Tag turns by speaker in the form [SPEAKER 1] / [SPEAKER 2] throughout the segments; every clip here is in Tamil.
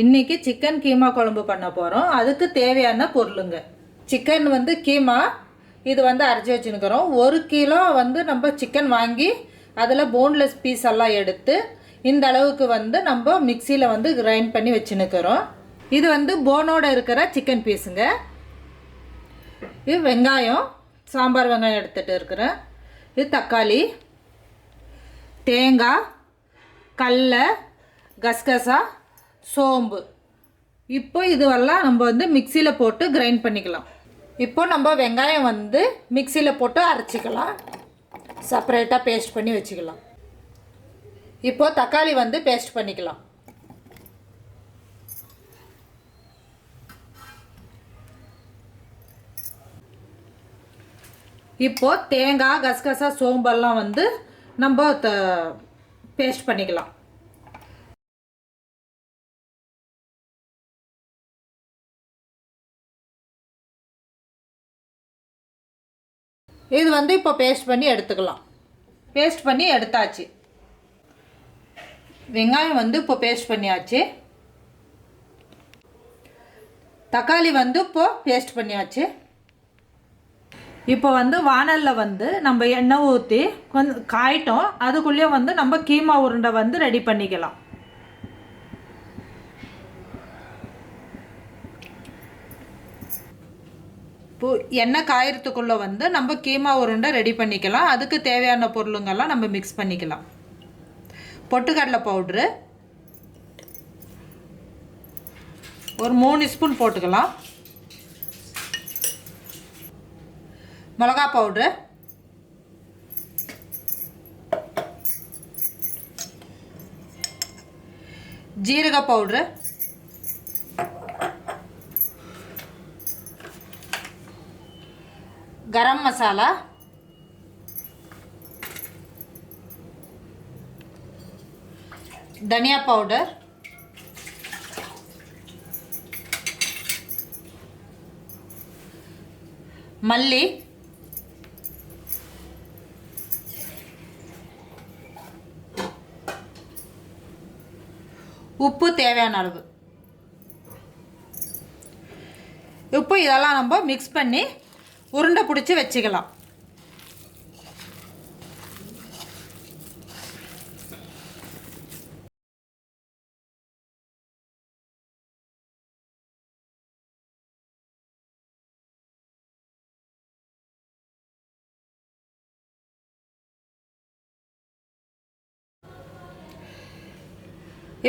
[SPEAKER 1] இன்றைக்கி சிக்கன் கீமா குழம்பு பண்ண போகிறோம் அதுக்கு தேவையான பொருளுங்க. சிக்கன் வந்து கீமா இது வந்து அரைச்சி வச்சுருக்கிறோம் ஒரு கிலோ வந்து நம்ம சிக்கன் வாங்கி அதில் போன்லெஸ் பீஸ் எல்லாம் எடுத்து இந்த அளவுக்கு வந்து நம்ம மிக்சியில் வந்து கிரைண்ட் பண்ணி வச்சுன்னுக்கிறோம். இது வந்து போனோட இருக்கிற சிக்கன் பீஸுங்க இது வெங்காயம் சாம்பார் வெங்காயம் எடுத்துகிட்டு இருக்கிறேன். இது தக்காளி தேங்காய் கடல கசகசா சோம்பு. இப்போ இதுவெல்லாம் நம்ம வந்து மிக்சியில் போட்டு கிரைண்ட் பண்ணிக்கலாம். இப்போ நம்ம வெங்காயம் வந்து மிக்சியில் போட்டு அரைச்சிக்கலாம். செப்பரேட்டாக பேஸ்ட் பண்ணி வச்சுக்கலாம். இப்போ தக்காளி வந்து பேஸ்ட் பண்ணிக்கலாம். இப்போது தேங்காய் கசகசா சோம்பெல்லாம் வந்து நம்ம த பேஸ்ட் பண்ணிக்கலாம். இது வந்து இப்போ பேஸ்ட் பண்ணி எடுத்துக்கலாம். பேஸ்ட் பண்ணி எடுத்தாச்சு. வெங்காயம் வந்து இப்போ பேஸ்ட் பண்ணியாச்சு. தக்காளி வந்து இப்போ பேஸ்ட் பண்ணியாச்சு. இப்போ வந்து வானலில் வந்து நம்ம எண்ணெய் ஊற்றி கொஞ்சம் காயிட்டோம். அதுக்குள்ளேயே வந்து நம்ம கீமா உருண்டை வந்து ரெடி பண்ணிக்கலாம். இப்போ எண்ணெய் காயறதுக்குள்ளே வந்து நம்ம கீமா உருண்டை ரெடி பண்ணிக்கலாம். அதுக்கு தேவையான பொருளுங்கெல்லாம் நம்ம மிக்ஸ் பண்ணிக்கலாம். பொட்டுக்கடலை பவுட்ரு ஒரு மூணு ஸ்பூன் போட்டுக்கலாம். மிளகா பவுட்ரு ஜீரக பவுட்ரு கரம் மசாலா. தனியா பவுடர் மல்லி. உப்பு தேவையான அளவு. உப்பு இதெல்லாம் நம்ம மிக்ஸ் பண்ணி உருண்டை பிடிச்சி வச்சுக்கலாம்.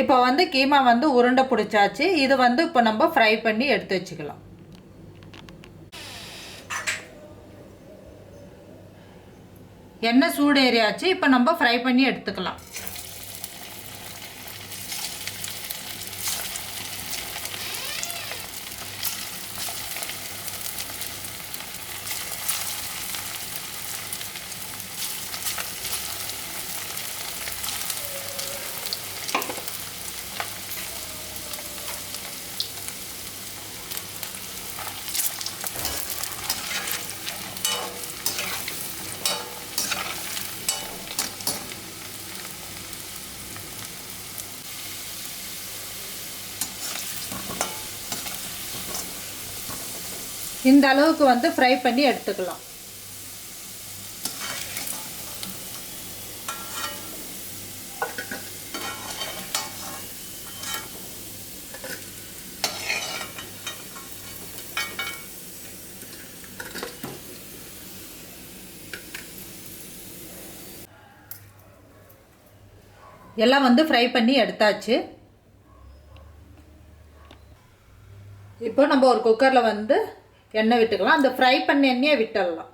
[SPEAKER 1] இப்போ வந்து கீமா வந்து உருண்டை பிடிச்சாச்சு. இது வந்து இப்போ நம்ம ஃப்ரை பண்ணி எடுத்து வச்சுக்கலாம். எண்ணெய் சூடு ஏறியாச்சு இப்போ நம்ம ஃப்ரை பண்ணி எடுத்துக்கலாம். இந்த அளவுக்கு வந்து ஃப்ரை பண்ணி எடுத்துக்கலாம். எல்லாம் வந்து ஃப்ரை பண்ணி எடுத்தாச்சு. இப்போ நம்ம ஒரு குக்கரில் வந்து எண்ணெய் விட்டுக்கலாம். அந்த ஃப்ரை பண்ண எண்ணெயை விட்டுடலாம்.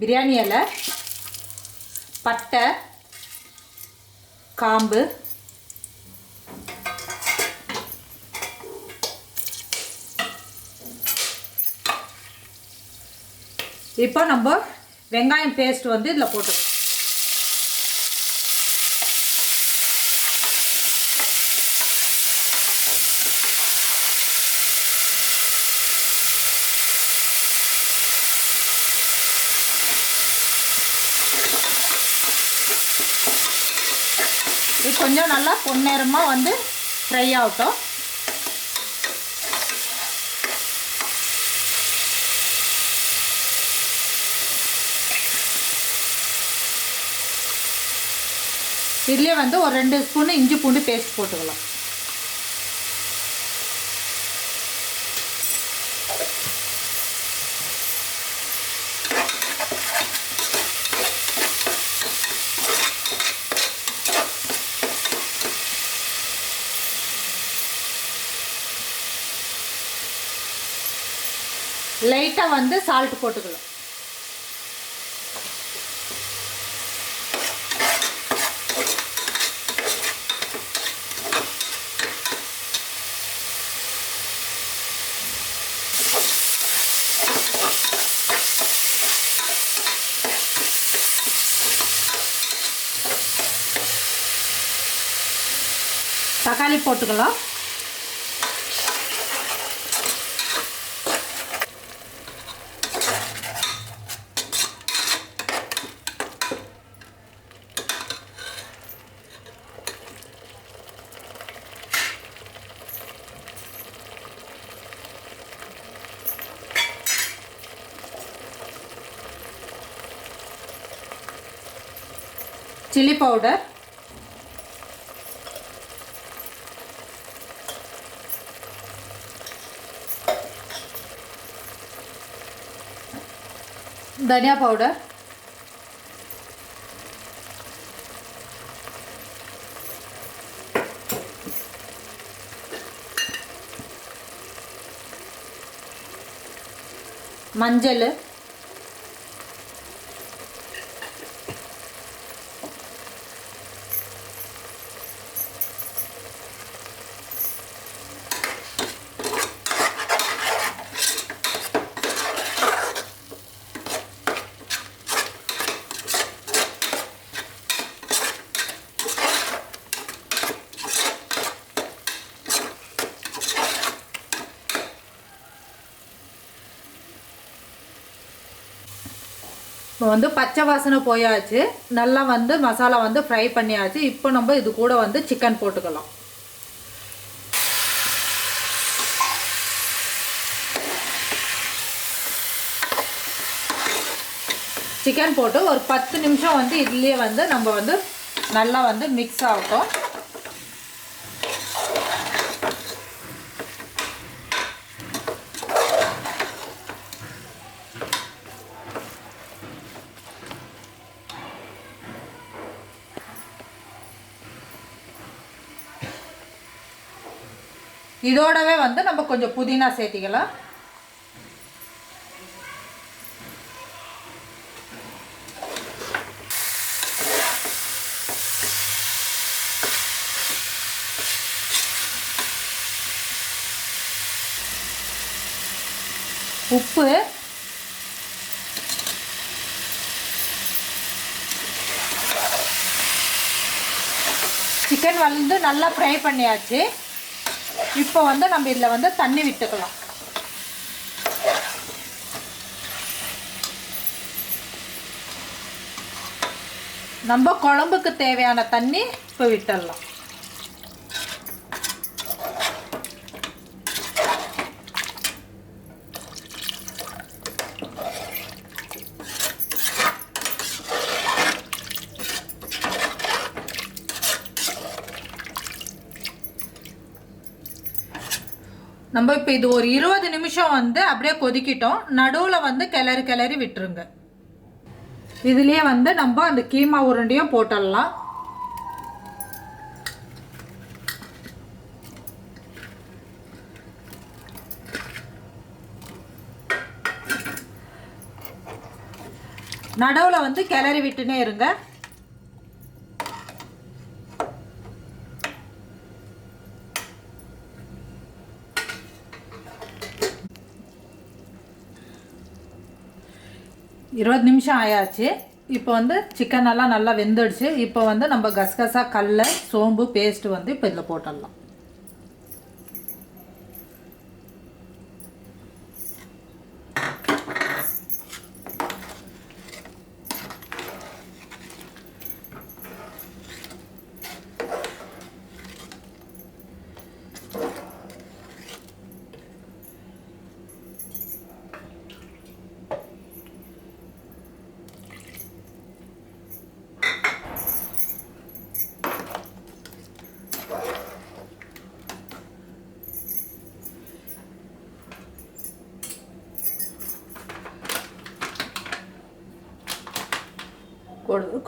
[SPEAKER 1] பிரியாணி இலை பட்டை காம்பு இப்போ நம்ம வெங்காயம் பேஸ்ட் வந்து இதில் போட்டுக்கலாம் இது கொஞ்சம் நல்லா பொன்னேரமாக வந்து ஃப்ரை ஆகட்டும். இதுலேயே வந்து ஒரு ரெண்டு ஸ்பூன் இஞ்சி பூண்டு பேஸ்ட் போட்டுக்கலாம். லைட்டாக வந்து சால்ட் போட்டுக்கலாம். தக்காளி போட்டுக்கலாம். Chilli powder. தனியா பவுடர் மஞ்சள். இப்போ வந்து பச்சை வாசனை போயாச்சு. நல்லா வந்து மசாலா வந்து ஃப்ரை பண்ணியாச்சு. இப்போ நம்ம இது கூட வந்து சிக்கன் போட்டுக்கலாம். சிக்கன் போட்டு ஒரு பத்து நிமிஷம் வந்து இதுலேயே வந்து நம்ம வந்து நல்லா வந்து மிக்ஸ் ஆகட்டும். இதோடவே வந்து நம்ம கொஞ்சம் புதினா சேர்த்திக்கலாம். உப்பு. சிக்கன் வந்து நல்லா ஃப்ரை பண்ணியாச்சு. இப்போ வந்து நம்ம இதில் வந்து தண்ணி விட்டுக்கலாம். நம்ம குழம்புக்கு தேவையான தண்ணி இப்போ விட்டுடலாம். நம்ம இப்போ இது ஒரு இருபது நிமிஷம் வந்து அப்படியே கொதிக்கிட்டோம். நடுவில் வந்து கிளறி கிளறி விட்டுருங்க. இதுலேயே வந்து நம்ம அந்த கீமா உருண்டையும் போட்டுடலாம் நடுவில் வந்து கிளறி விட்டுனே இருங்க. இருபது நிமிஷம் ஆயாச்சு. இப்போ வந்து சிக்கன் எல்லாம் நல்லா வெந்துடுச்சு. இப்போ வந்து நம்ம கசகசா கடல சோம்பு பேஸ்ட்டு வந்து இப்போ இதில் போட்டுடலாம்.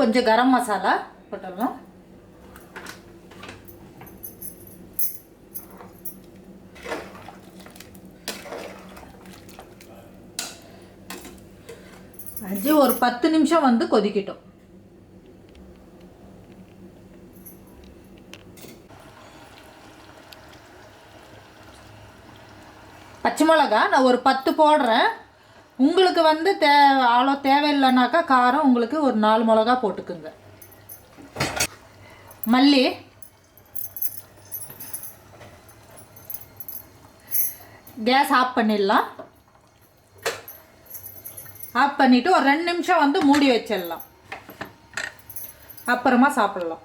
[SPEAKER 1] கொஞ்சம் கரம் மசாலா போட்டுடணும். அஞ்சு ஒரு பத்து நிமிஷம் வந்து கொதிக்கட்டும். பச்சை மிளகா நான் ஒரு பத்து போடுறேன். உங்களுக்கு வந்து தே அவ்வளோ தேவையில்லைனாக்கா காரம் உங்களுக்கு ஒரு நாலு மிளகா போட்டுக்குங்க. மல்லி. கேஸ் ஆஃப் பண்ணிடலாம். ஆஃப் பண்ணிவிட்டு ஒரு ரெண்டு நிமிஷம் வந்து மூடி வச்சிடலாம். அப்புறமா சாப்பிட்லாம்.